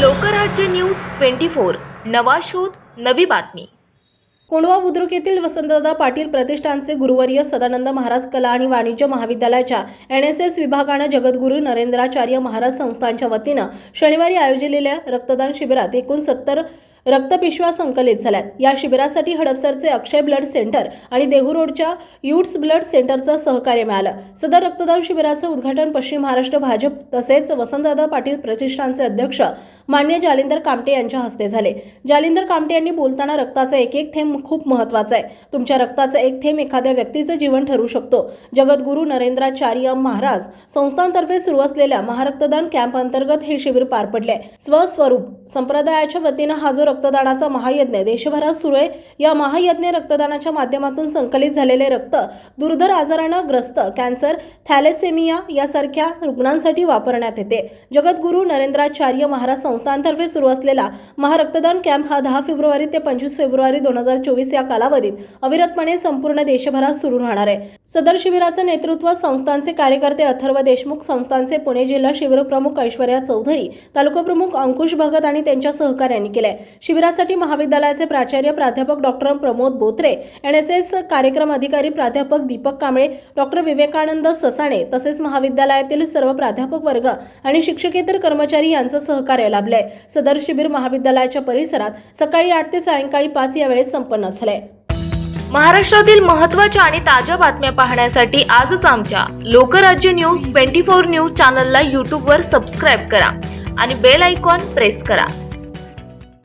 Lokrajya news twenty four. नवा शोध नवी बातमी. कोंडवा बुद्रुक येथील वसंतदादा पाटील प्रतिष्ठानचे गुरुवर्य सदानंद महाराज कला आणि वाणिज्य महाविद्यालयाच्या एन एस एस विभागानं जगद्गुरू नरेंद्राचार्य महाराज संस्थांच्या वतीनं शनिवारी आयोजलेल्या रक्तदान शिबिरात एकूण सत्तर रक्तपिशव्या संकलित झाल्यात. या शिबिरासाठी हडपसरचे अक्षय ब्लड सेंटर आणि देहू रोडच्या युट्स ब्लड सेंटरचं सहकार्य मिळालं. सदर रक्तदान शिबिराचं उद्घाटन पश्चिम महाराष्ट्र भाजप तसेच वसंतदादा पाटील प्रतिष्ठानचे अध्यक्ष मान्य जालिंदर कामटे यांच्या हस्ते झाले. जालिंदर कामटे यांनी बोलताना रक्ताचा एक एक थेंब खूप महत्त्वाचा आहे. तुमच्या रक्ताचा एक थेंब एखाद्या व्यक्तीचं जीवन ठरू शकतो. जगद्गुरू नरेंद्राचार्य महाराज संस्थांतर्फे सुरू असलेल्या महारक्तदान कॅम्प अंतर्गत हे शिबिर पार पडले स्वस्वरूप संप्रदायाच्या वतीनं हा जो रक्तदानाचा महायज्ञ. देशभरात सुरू आहे. या महायज्ञ रक्तदानाच्या माध्यमातून संकलित झालेले रक्त दुर्धर आजारानं ग्रस्त. कॅन्सर थॅलेसेमिया यासारख्या रुग्णांसाठी वापरण्यात येते. जगद्गुरू नरेंद्राचार्य महाराज संस्थांतर्फे सुरू असलेला महारक्तदान कॅम्प हा दहा फेब्रुवारी ते पंचवीस फेब्रुवारी दोन हजार चोवीस या कालावधीत अविरतपणे संपूर्ण देशभरात सुरू राहणार आहे. सदर शिबिराचं नेतृत्व संस्थांचे कार्यकर्ते अथर्व देशमुख संस्थांचे पुणे जिल्हा शिबिर प्रमुख ऐश्वर्या चौधरी तालुका प्रमुख अंकुश भगत आणि त्यांच्या सहकार्यांनी केलंय. शिबिरासाठी महाविद्यालयाचे प्राचार्य प्राध्यापक doctor Pramod Botre N S S कार्यक्रम अधिकारी प्राध्यापक दीपक कांबळे डॉक्टर विवेकानंद ससाणे तसेच महाविद्यालयातील सर्व प्राध्यापक वर्ग आणि शिक्षकेतर कर्मचारी यांचं सहकार्य लाभलंय. सदर शिबिर महाविद्यालयाच्या परिसरात सकाळी आठ ते सायंकाळी पाच या वेळेस संपन्न झालंय. महाराष्ट्रातील महत्त्वाच्या आणि ताज्या बातम्या पाहण्यासाठी आजच आमच्या Lokrajya news twenty four news चॅनलला यूट्यूबवर सबस्क्राईब करा आणि बेल आयकॉन प्रेस करा.